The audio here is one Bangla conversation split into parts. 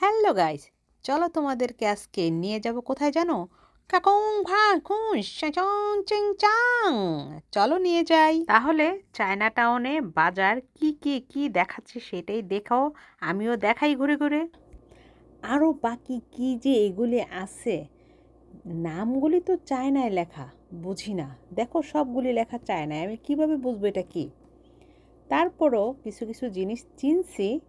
হ্যালো গাইস চলো তোমাদেরকে আজকে নিয়ে যাব কোথায় জানো? কাকং ভা চাচং চিং চাং। চলো নিয়ে যাই। তাহলে চায়না টাউনে বাজার কি কি কি দেখাচ্ছে সেটাই দেখাও আমিও দেখাই ঘুরে ঘুরে। আরও বাকি কি যে এগুলি আছে নামগুলি তো চায়নায় লেখা বুঝি না। দেখো সবগুলি লেখা চায়নায় আমি কীভাবে বুঝব এটা কি? তারপরও কিছু কিছু জিনিস চিনছি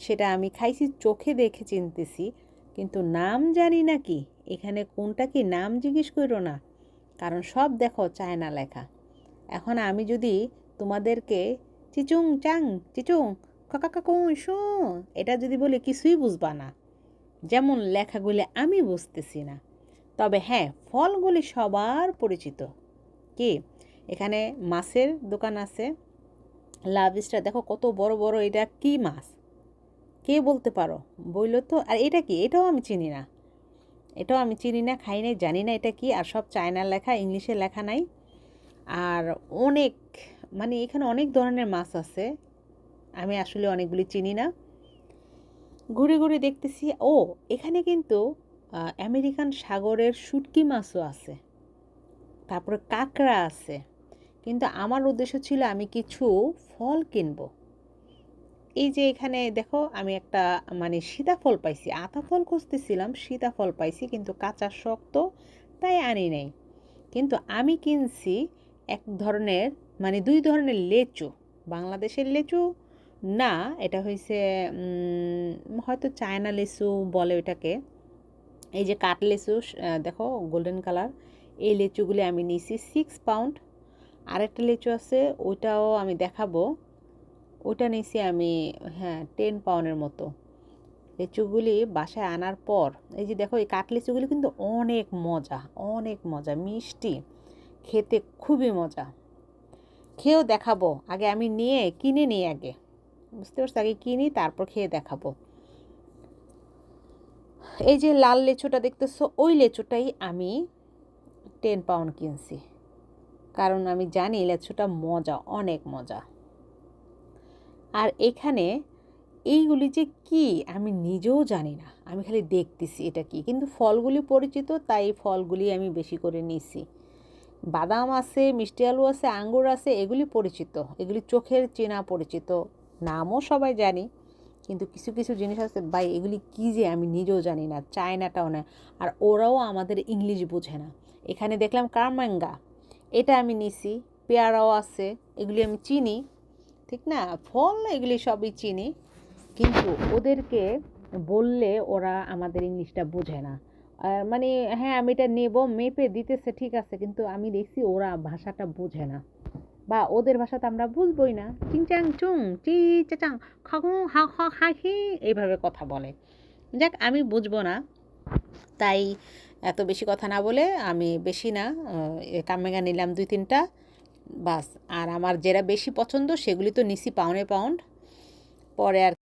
সেটা আমি খাইছি, চোখে দেখে চিনতেছি। কিন্তু নাম জানি না কি, এখানে কোনটা কি নাম জিজ্ঞেস করো না। কারণ সব দেখো চায়না লেখা। এখন আমি যদি তোমাদেরকে চিচুং চাং, চিচুং কাকা কাকু শু, এটা যদি বলি কিছুই বুঝবা না। যেমন লেখাগুলি আমি বুঝতেছি না। তবে হ্যাঁ ফলগুলি সবার পরিচিত। কি? এখানে মাছের দোকান আছে। লাভ দেখো কত বড় বড়, এটা কি মাছ? কে বলতে পারো? বইল তো, আর এটা কি? এটাও আমি চিনি না। এটাও আমি চিনি না, খাই নাই, জানি না এটা কি, আর সব চায়নার লেখা ইংলিশে লেখা নাই। আর অনেক মানে এখানে অনেক ধরনের মাছ আছে, আমি আসলে অনেকগুলি চিনি না। ঘুরে ঘুরে দেখতেছি, ও, এখানে কিন্তু আমেরিকান সাগরের শুটকি মাছও আছে। তারপরে কাঁকড়া আছে। কিন্তু আমার উদ্দেশ্য ছিল আমি কিছু ফল কিনবো। এই যে এখানে দেখো আমি একটা মানে সীতাফল পাইছি। আতা ফল খুঁজতেছিলাম, সীতাফল পাইছি কিন্তু কাঁচা শক্ত তাই আনি নাই। কিন্তু আমি কিনছি এক ধরনের মানে দুই ধরনের লেচু, বাংলাদেশের লেচু না, এটা হয়েছে হয়তো চায়না লেচু বলে ওটাকে এই যে কাঠ লেচু দেখো গোল্ডেন কালার, এই লেচুগুলি আমি নিয়েছি সিক্স পাউন্ড আরেকটা লেচু আছে, ওইটাও আমি দেখাবো। ওইটা নিয়েছি আমি হ্যাঁ টেন পাউন্ডের মতো। লিচুগুলি বাসায় আনার পর, এই যে দেখো, এই কাঠ লিচুগুলি কিন্তু অনেক মজা অনেক মজা, মিষ্টি, খেতে খুবই মজা। খেয়েও দেখাবো, আগে আমি নিয়ে, কিনে নিই আগে। বুঝতে পারছি? আগে কিনি, তারপর খেয়ে দেখাবো। এই যে লাল লেচুটা দেখতেছো, ওই লেচুটাই আমি টেন পাউন্ড কিনছি। কারণ আমি জানি লেচুটা মজা, অনেক মজা। আর এখানে এইগুলি যে কি, আমি নিজেও জানি না। আমি খালি দেখতেছি এটা কি। কিন্তু ফলগুলি পরিচিত, তাই ফলগুলি আমি বেশি করে নিছি। বাদাম আছে, মিষ্টি আলু আছে, আঙ্গুর আছে, এগুলি পরিচিত। এগুলি চোখের চেনা পরিচিত। নামও সবাই জানি, কিন্তু কিছু কিছু জিনিস আছে, ভাই, এগুলি কী যে আমি নিজেও জানি না, চায়নাটাও না। আর ওরাও আমাদের ইংলিশ বোঝে না। এখানে দেখলাম কারমাঙ্গা, এটা আমি নিছি। পেয়ারাও আছে, এগুলি আমি চিনি। ঠিক না? ফল এগুলি সবই চিনি। কিন্তু ওদেরকে বললে ওরা আমাদের ইংলিশটা বোঝে না। মানে হ্যাঁ আমি এটা নেব, মেপে দিতেছে, ঠিক আছে, কিন্তু আমি দেখছি ওরা ভাষাটা বোঝে না। বা ওদের ভাষা তো আমরা বুঝবই না। চিং চাং চুং চাচাং খাগু হা, খ, হা, হি, এইভাবে কথা বলে। যাক, আমি বুঝব না। তাই এত বেশি কথা না বলে আমি বেশি না। কামেগা নিলাম দুই তিনটা। বাস। আর আমার যেটা বেশি পছন্দ সেগুলি তো নিছি পাউনে পাউন্ড পরে আর